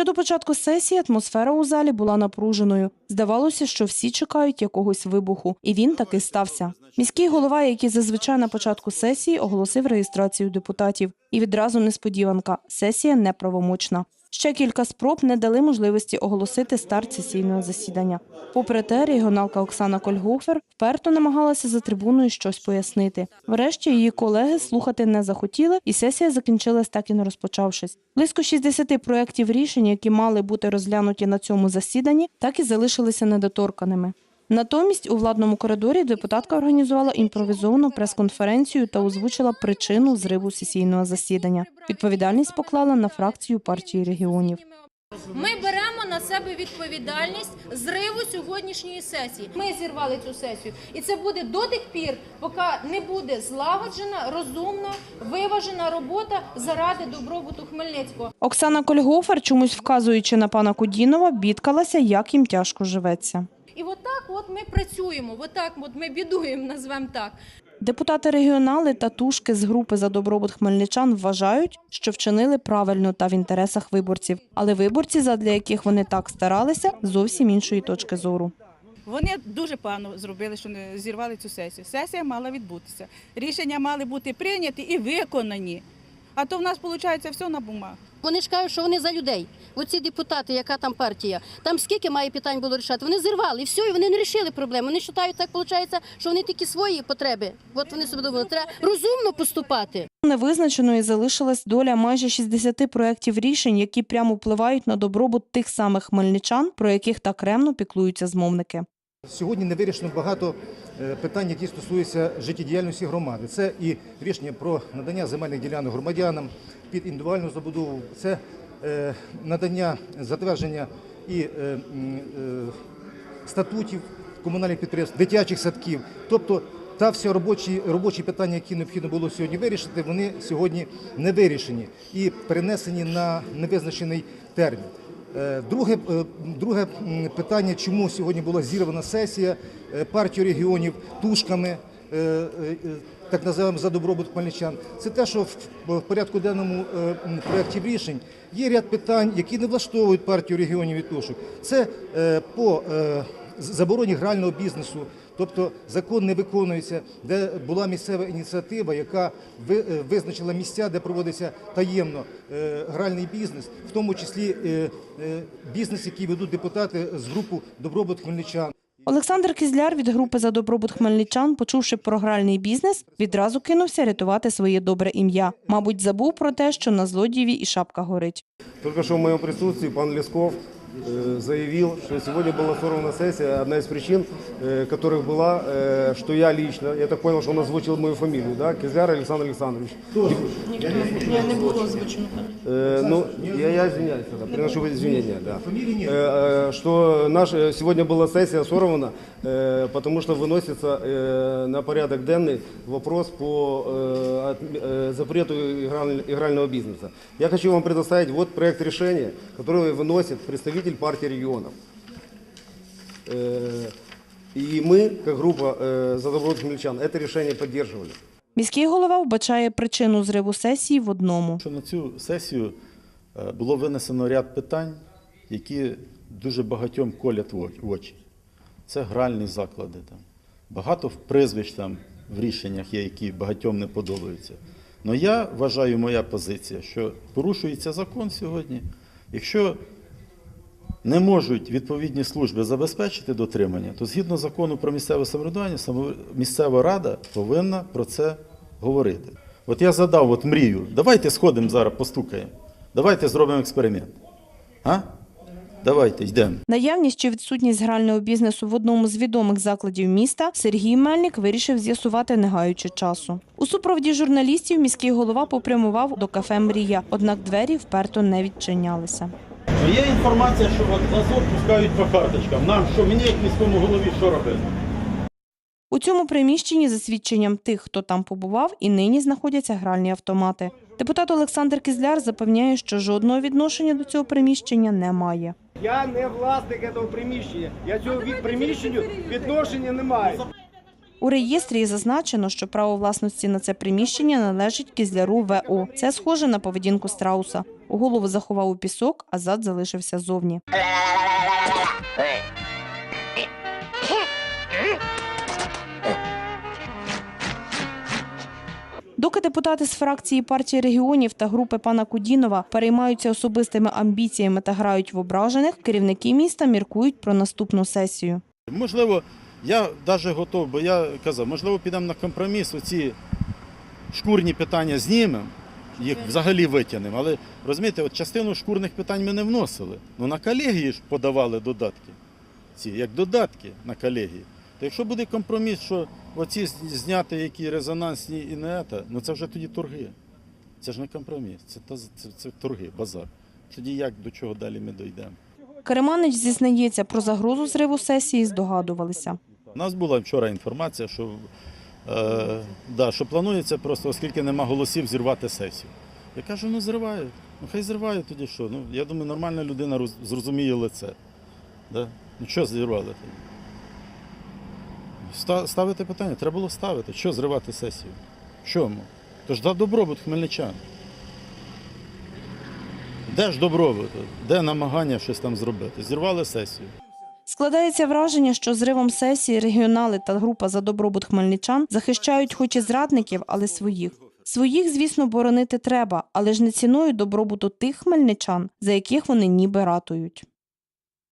Ще до початку сесії атмосфера у залі була напруженою. Здавалося, що всі чекають якогось вибуху, і він таки стався. Міський голова, який зазвичай на початку сесії оголосив реєстрацію депутатів, і відразу несподіванка сесія неправомочна. Ще кілька спроб не дали можливості оголосити старт сесійного засідання. Попри те, регіоналка Оксана Кольгофер вперто намагалася за трибуною щось пояснити. Врешті її колеги слухати не захотіли, і сесія закінчилась так і не розпочавшись. Близько 60 проєктів рішень, які мали бути розглянуті на цьому засіданні, так і залишилися недоторканими. Натомість у владному коридорі депутатка організувала імпровізовану прес-конференцію та озвучила причину зриву сесійного засідання. Відповідальність поклала на фракцію партії регіонів. Ми беремо на себе відповідальність зриву сьогоднішньої сесії. Ми зірвали цю сесію, і це буде до тих пір, поки не буде злагоджена, розумна, виважена робота заради добробуту Хмельницького. Оксана Кольгофер, чомусь вказуючи на пана Кудінова, бідкалася, як їм тяжко живеться. І отак, от ми працюємо, отак, от ми бідуємо, назвемо так. Депутати регіонали та тушки з групи за добробут хмельничан вважають, що вчинили правильно та в інтересах виборців. Але виборці, задля яких вони так старалися, зовсім іншої точки зору. Вони дуже погано зробили, що не зірвали цю сесію. Сесія мала відбутися. Рішення мали бути прийняті і виконані. А то в нас виходить все на бумагах. Вони ж кажуть, що вони за людей. Оці депутати, яка там партія, там скільки має питань було рішати. Вони зірвали все, і вони не рішили проблему. Вони вважають, так виходить, що вони тільки свої потреби. От вони собі думали, треба розумно поступати. Невизначеною залишилась доля майже 60 проєктів рішень, які прямо впливають на добробут тих самих хмельничан, про яких так ремно піклуються змовники. Сьогодні не вирішено багато е, питань, які стосуються життєдіяльності громади. Це і рішення про надання земельних ділянок громадянам під індивідуальну забудову, це е, надання затвердження і е, статутів комунальних підприємств, дитячих садків. Тобто та всі робочі, робочі питання, які необхідно було сьогодні вирішити, вони сьогодні не вирішені і перенесені на невизначений термін. Е, Друге, е, друге питання, чому сьогодні була зірвана сесія е, партії регіонів тушками, так називаємо за добробут хмельничан, це те, що в порядку денному проєктів рішень є ряд питань, які не влаштовують партію регіонів і тушок. Це по забороні грального бізнесу, тобто закон не виконується, де була місцева ініціатива, яка е, визначила місця, де проводиться таємно е, гральний бізнес, в тому числі е, бізнес, який ведуть депутати з групи Добробут Хмельничан. Олександр Кізляр від групи за добробут хмельничан, почувши про гральний бізнес, відразу кинувся рятувати своє добре ім'я. Мабуть, забув про те, що на злодієві і шапка горить. Только что в моем присутствии пан Лесков э, заявил, что сегодня была сорвана сессия. Одна из причин, э, которых была, э, что я лично, я так понял, что он озвучил мою фамилию, да, Кизляр Александр Александрович. Э, ну, я, я извиняюсь, тогда, приношу извинения, да. Э, э, что наша сегодня была сессия сорвана, э, потому что выносится э, на порядок денный вопрос по э, от- э, запрету играль- игрального бизнеса. Я хочу вам предоставить вот проект решения, который выносит представитель партии регионов. Э, И мы, как группа э, «За добро хмельничан», это решение поддерживали. Міський голова вбачає причину зриву сесії в одному. Що на цю сесію е, було винесено ряд питань, які дуже багатьом колять в оч- в очі. Це гральні заклади. Там. Багато прізвищ там в рішеннях є, які багатьом не подобаються. Але я вважаю, моя позиція, що порушується закон сьогодні. Якщо не можуть відповідні служби забезпечити дотримання, то згідно закону про місцеве самоврядування, само- місцева рада повинна про це говорити. От я задав от мрію, давайте сходимо зараз, постукаємо. Давайте зробимо експеримент. А? Давайте, йдемо. Наявність чи відсутність грального бізнесу в одному з відомих закладів міста Сергій Мельник вирішив з'ясувати, не гаючи часу. У супроводі журналістів міський голова попрямував до кафе Мрія, однак двері вперто не відчинялися. Є інформація, що от Азов пускають по карточкам. Нам що, мені як міському голові, що робити? У цьому приміщенні, за свідченням тих, хто там побував, і нині знаходяться гральні автомати. Депутат Олександр Кізляр запевняє, що жодного відношення до цього приміщення не має. Я не власник цього приміщення. Я цього від приміщенню відношення не маю. У реєстрі зазначено, що право власності на це приміщення належить Кізляру ВО. Це схоже на поведінку страуса. Голову заховав у пісок, а зад залишився зовні. Доки депутати з фракції партії регіонів та групи пана Кудінова переймаються особистими амбіціями та грають в ображених, керівники міста міркують про наступну сесію. Можливо, я навіть готов, бо я казав, можливо, підемо на компроміс, оці шкурні питання знімемо, їх взагалі витягнемо. Але розумієте, от частину шкурних питань ми не вносили. Ну на колегії ж подавали додатки. Ці, як додатки на колегії. То якщо буде компроміс, що оці зняти які резонансні і не це, ну це вже тоді торги. Це ж не компроміс, це, та- це, це торги, базар. Тоді як до чого далі ми дійдемо? Керманич зізнається, про загрозу зриву сесії здогадувалися. У нас була вчора інформація, що, е, да, що планується просто, оскільки нема голосів, зірвати сесію. Я кажу, ну зривають. Ну хай зривають тоді що. Ну, я думаю, нормальна людина роз- зрозуміє лице. Да? Ну що зірвали тоді? Ста- Ставити питання, треба було ставити. Що зривати сесію? В Чому? Тож да добробут хмельничан. Де ж добробут? Де намагання щось там зробити? Зірвали сесію. Складається враження, що зривом сесії регіонали та група за добробут хмельничан захищають хоч і зрадників, але своїх. Своїх, звісно, боронити треба, але ж не ціною добробуту тих хмельничан, за яких вони ніби ратують.